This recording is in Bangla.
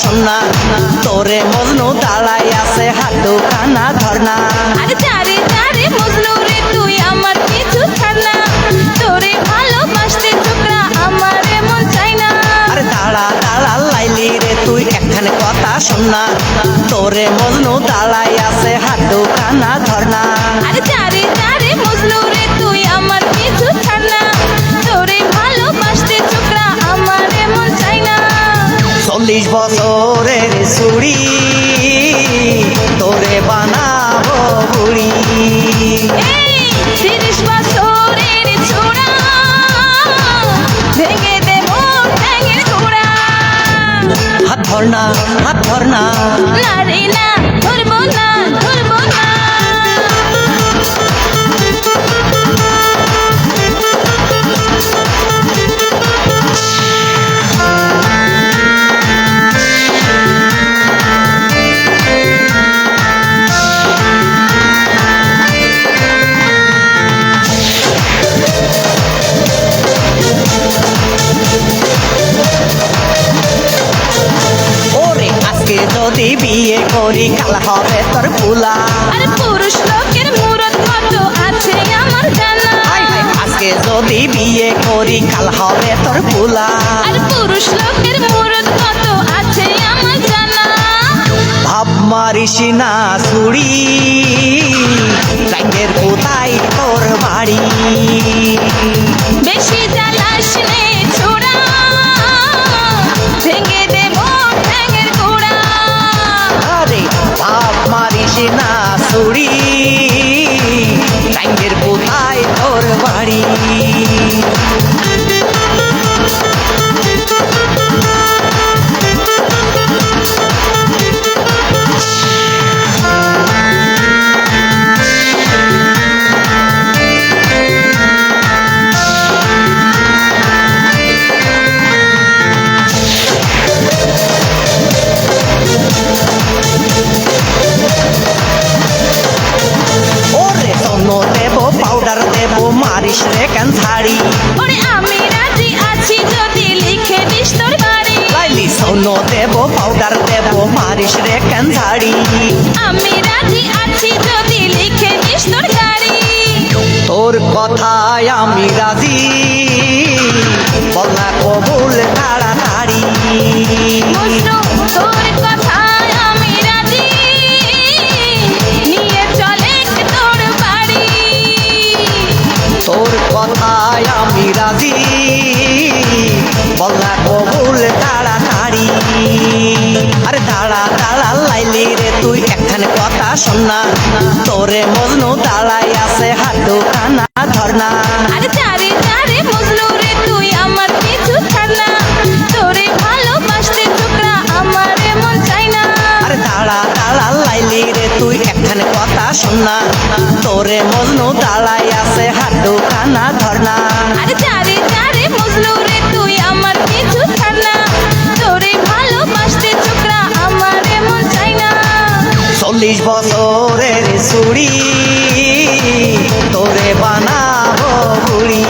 শোনা তোরে মজনু দাঁড়াই আছে হাটু কানা ধর্না। আরে চারে চারে মজনু রে তুই আমার কিছু ছাড় না। তোরে ভালোবাসতে আমার মন চাই না। আরে দাঁড়া দাঁড়া লাইলি রে তুই একখানে কথা শোনা তোরে মজনু দাঁড়াই আছে হাটু কানা ধর্না। আরে চারে বছরের চুড়ি তোরে বানাবো বুড়ি তিরিশ বছরের ছোড়া ভেঙে দেব ঠ্যাঙের গোড়া। হাত ধরনা হাত ধরনা না রে না ধরবো না ধরবো না। যদি বিয়ে করি কাল হবে তোর পুলা আরে পুরুষ লোকের মুরত কত আছে আমার জানা। আজকে যদি বিয়ে করি কাল হবে তোর পুলা আর পুরুষ লোকের মুরত কত আছে আমার জানা। ভাব মারিস না সুড়ি রাঙ্গের কোথায় তোর বাড়ি। বেশি জ্বালাস নে ওরে আমি রাজি আছি যদি লিখে দিস তোর বাড়ি। লাইলি সোন দেব পাউডার দেব মারিস রে কেন ছাড়ি আমি রাজি আছি যদি লিখে দিস তোর গাড়ি তোর কথায় আমি রাজি। বল তাড়াতাড়ি আরে দাঁড়া দাঁড়া লাইলি রে তুই একখানে কথা শোন না। তোরে মজনু দাঁড়াই আছে হাটু কানা ধর্না। আরে মজনু রে তুই আমার কিছু তোরে ভালোবাসতে ছোকরা আমার মন চাই না। আরে দাঁড়া দাঁড়া লাইলি রে তুই একখানে কথা শোন না। তোরে মজনু দাঁড়াই আছে হাটু কানা ধর্না। আরে চারে চারে মজনু রে চল্লিশ বছরের চুড়ি তোরে বানাবো বুড়ি